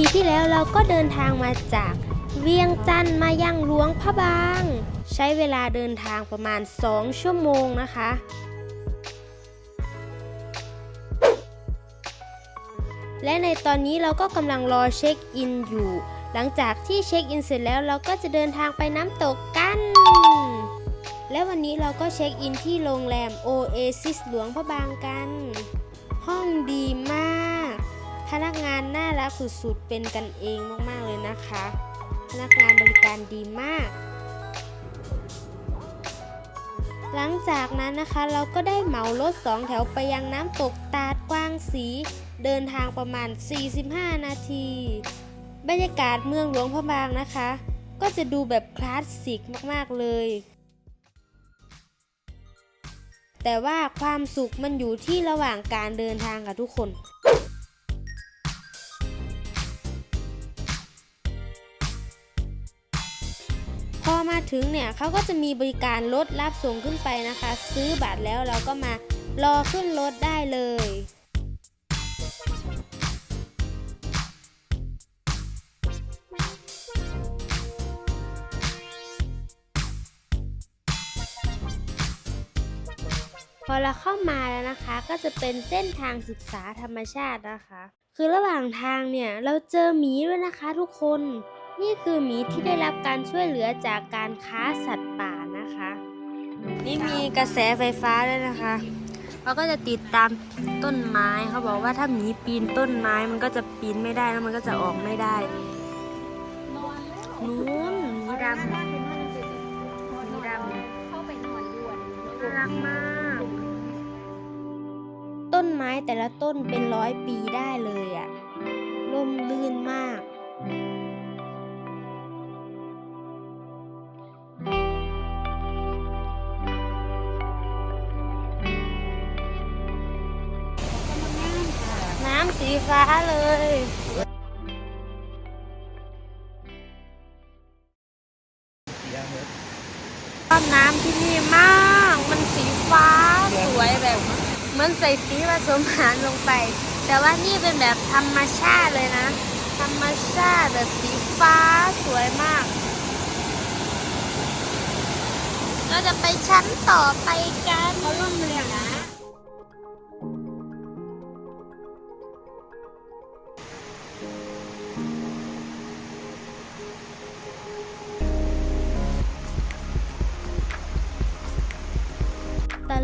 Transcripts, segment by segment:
ีที่แล้วเราก็เดินทางมาจากเวียงจันทร์มายังหลวงพระบาง ใช้เวลาเดินทางประมาณ 2 ชั่วโมงนะคะ และในตอนนี้เราก็กำลังรอเช็คอินอยู่ หลังจากที่เช็คอินเสร็จแล้วเราก็จะเดินทางไปน้ำตกกัน และวันนี้เราก็เช็คอินที่โรงแรม Oasis หลวงพระบางกัน ห้องดีมาก พนักงานน่ารักสุดๆ เป็นกันเองมากๆเลยนะคะ พนักงานบริการดีมาก หลังจากนั้นนะคะเราก็ได้เหมารถสองแถวไปยังน้ำตกตาดกว้างสี เดินทางประมาณ 45 นาที บรรยากาศเมืองหลวงพระบางนะคะ ก็จะดูแบบคลาสสิกมากๆเลยแต่ว่าความสุขมันอยู่ที่ระหว่างการเดินทางกับทุกคน อมาถึงเนี่ยเขาก็จะมีบริการรถรับส่งขึ้นไปนะคะ ซื้อบัตรแล้วเราก็มารอขึ้นรถได้เลยพอเราเข้ามาแล้วนะคะ ก็จะเป็นเส้นทางศึกษาธรรมชาตินะคะ คือระหว่างทางเนี่ย เราเจอหมีด้วยนะคะทุกคน นี่คือหมีที่ได้รับการช่วยเหลือจากการค้าสัตว์ป่านะคะ นี่มีกระแสไฟฟ้าด้วยนะคะเราก็จะติดตามต้นไม้เขาบอกว่าถ้าหมีปีนต้นไม้มันก็จะปีนไม่ได้แล้วมันก็จะออกไม่ได้นู้นหมีดำหมีดำเข้าไปนอนด่วนน่ารักมาก ต้นไม้แต่ละต้นเป็นร้อยปีได้เลยอะร่มรื่นมาก น้ำสีฟ้าเลยชอบน้ำที่นี่มาก มันสีฟ้าสวยแบบเหมือนใส่สีผสมอาหารลงไป แต่ว่านี่เป็นแบบธรรมชาติเลยนะ ธรรมชาติแบบสีฟ้าสวยมาก เราจะไปชั้นต่อไปกันเขาล่มเลยนะ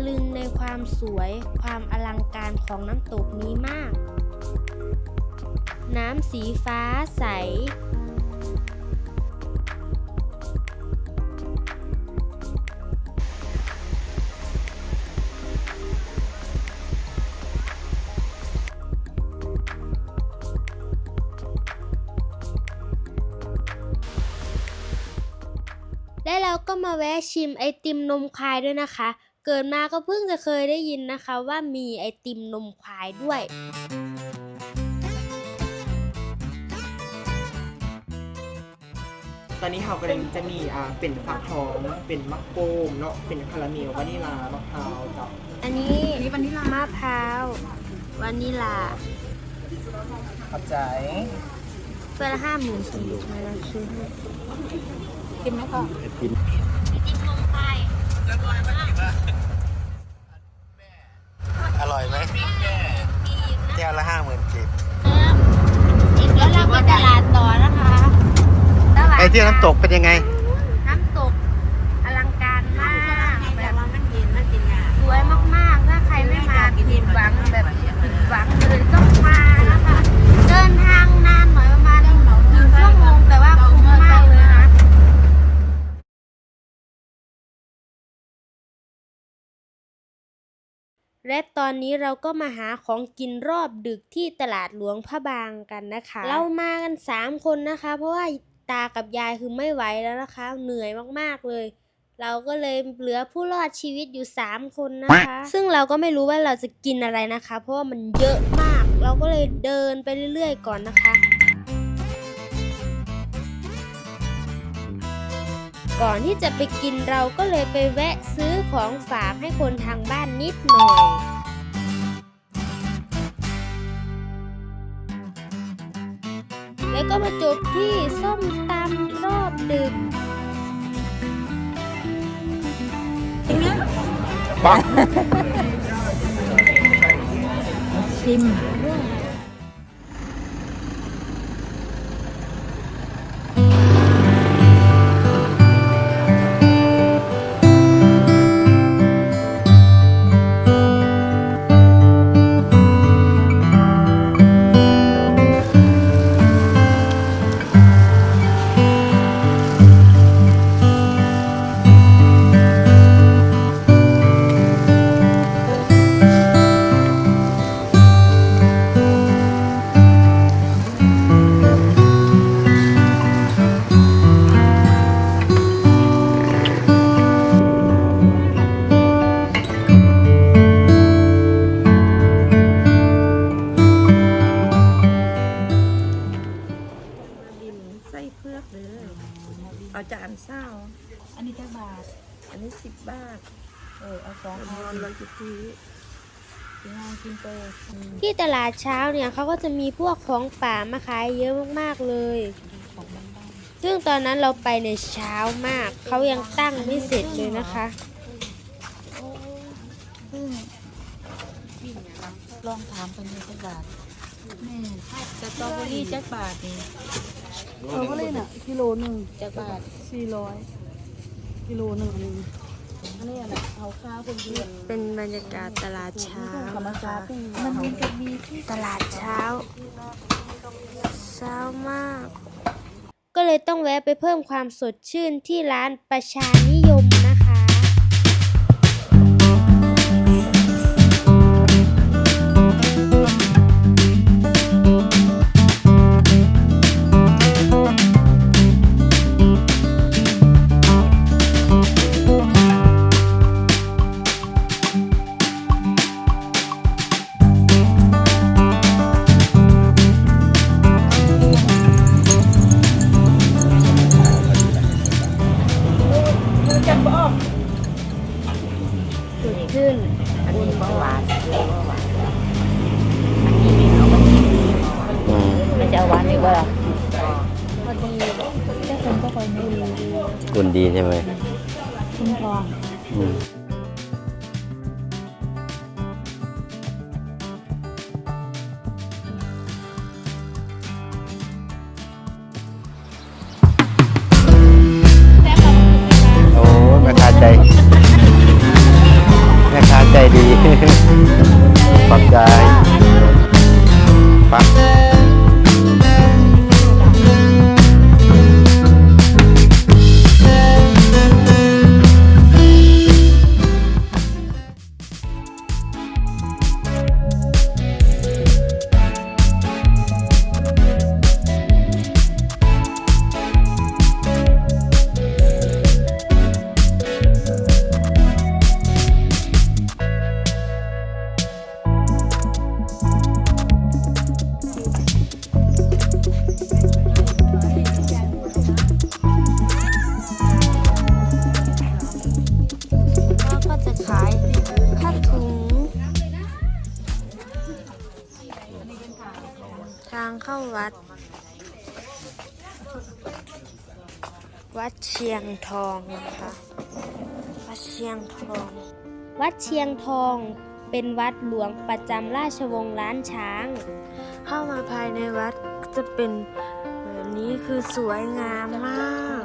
ลึงในความสวยความอลังการของน้ำตกนี้มาก น้ำสีฟ้าใส และเราก็มาแวะชิมไอติมนมควายด้วยนะคะ เกิดมาก็เพิ่งจะเคยได้ยินนะคะว่ามีไอติมนมควายด้วย ตอนนี้เรากำลังจะมีอ่าเป็นฟักทองเป็นมะโกมเนาะเป็นคาราเมลวานิลามะพร้าวกับอันนี้นี่วานิลามะพร้าววานิลาขับใจเพื่อละห้าหมื่นสี่มาแล้วซื้อให้กินไหมพ่อไอติมนมควาย อร่อยไหมแก้วละห้าหมื่นกีบ อีกแล้วเราไปตลาดต่อนะคะ ตลาดไอ้ที่น้ำตกเป็นยังไง น้ำตกอลังการมากแบแต่บว่ามันเย็นมันกินงาสวยมากๆ ถ้าใครไม่มาผิดหวังแบบผิดหวังเลยต้องมานะคะ เดินทางนานหน่อยประมาณหนึ่งชั่วโมงแต่ว่าคุ้มมากเลยนะและตอนนี้เราก็มาหาของกินรอบดึกที่ตลาดหลวงพระบางกันนะคะ เรามากัน 3 คนนะคะ เพราะว่า ตากับยายคือไม่ไหวแล้วนะคะ เหนื่อยมากๆเลย เราก็เลยเหลือผู้รอดชีวิตอยู่ 3 คนนะคะ ซึ่งเราก็ไม่รู้ว่าเราจะกินอะไรนะคะ เพราะว่ามันเยอะมาก เราก็เลยเดินไปเรื่อยๆก่อนนะคะก่อนที่จะไปกินเราก็เลยไปแวะซื้อของฝากให้คนทางบ้านนิดหน่อย แล้วก็มาจบที่ส้มตำรอบดึกปังชิม ออเอาสองนอนเราจะทีกินงานกินเตยที่ตลาดเช้าเนี่ยเขาก็จะมีพวกของป่ามาขายเยอะมากๆเลยของบ้านบ้านซึ่งตอนนั้นเราไปในยเช้ามาก เขายังตั้งไม่เสร็จเลยนะคะซึ่งลองถามเป็นเงินจักบาทแม่สตรอเบอรี่จักบาทนี่เราก็เลยน่ะกิโลหนึ่งจักบาทสี่ร้อยกิโลหนึ่ง อันนี้อะไรเอาข้าวคนเดียวเป็นบรรยากาศตลาดเช้านะคะมันจะมีที่ตลาดเช้า เช้ามาก ก็เลยต้องแวะไปเพิ่มความสดชื่นที่ร้านประชานิยมนะ สดชื่นอันนี้เบาหวานเบาหวานอืมมันจะเอาหวานนี่บ่ล่ะพอดีเจ้าคนก็คอยไม่รู้กุนดีใช่ไหมคุ้มครองอืมโอ้แม่ค้าใจแม่ค้าใจดี ขอบใจปัก วัด วัดเชียงทองนะคะ วัดเชียงทอง วัดเชียงทองเป็นวัดหลวงประจำราชวงศ์ล้านช้าง เข้ามาภายในวัดก็จะเป็นแบบนี้คือสวยงามมาก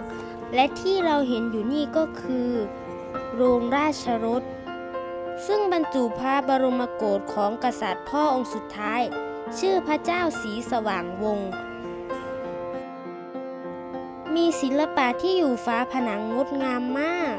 และที่เราเห็นอยู่นี่ก็คือ โรงราชรถซึ่งบรรจุพระบรมโกศของกษัตริย์พ่อองค์สุดท้าย ชื่อพระเจ้าสีสว่างวง มีศิลปะที่อยู่ฟ้าผนังงดงามมาก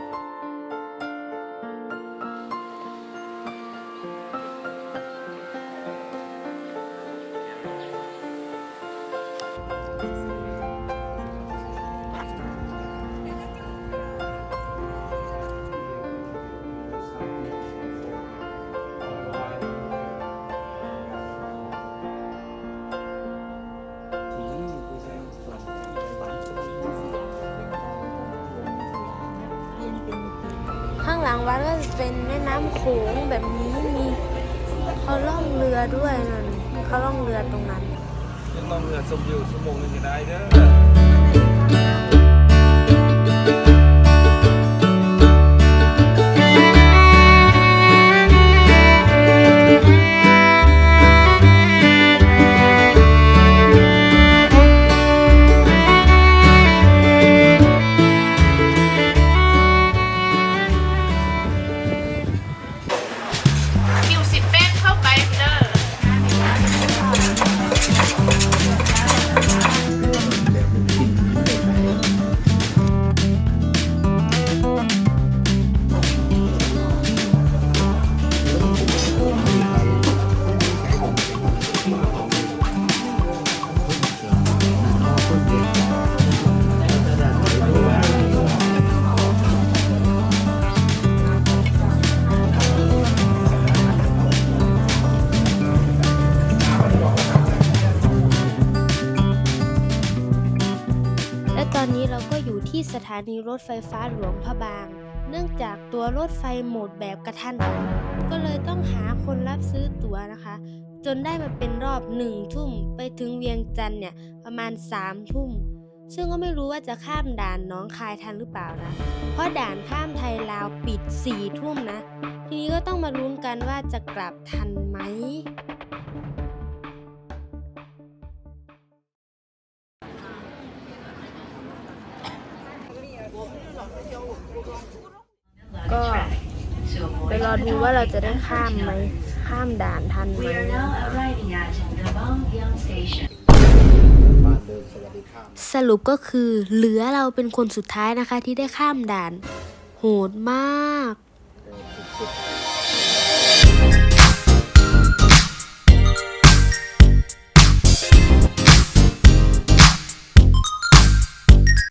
ลังวัดก็จะเป็นแม่น้ำโขงแบบนี้มีเขาล่องเรือด้วยนั่นเขาล่องเรือตรงนั้นยังลองเรือสมอยู่สมงหนึงจะได้เด้อ สถานีรถไฟฟ้าหลวงพระบาง เนื่องจากตัวรถไฟหมดแบบกระทันหันก็เลยต้องหาคนรับซื้อตั๋วนะคะ จนได้มาเป็นรอบหนึ่งทุ่มไปถึงเวียงจันทร์เนี่ยประมาณสามทุ่มซึ่งก็ไม่รู้ว่าจะข้ามด่านน้องคายทันหรือเปล่านะ เพราะด่านข้ามไทยลาวปิดสี่ทุ่มนะ ทีนี้ก็ต้องมาลุ้นกันว่าจะกลับทันไหม ดูว่าเราจะได้ข้ามไหม ข้ามด่านทันไหมสรุปก็คือเหลือเราเป็นคนสุดท้ายนะคะที่ได้ข้ามด่าน โหดมาก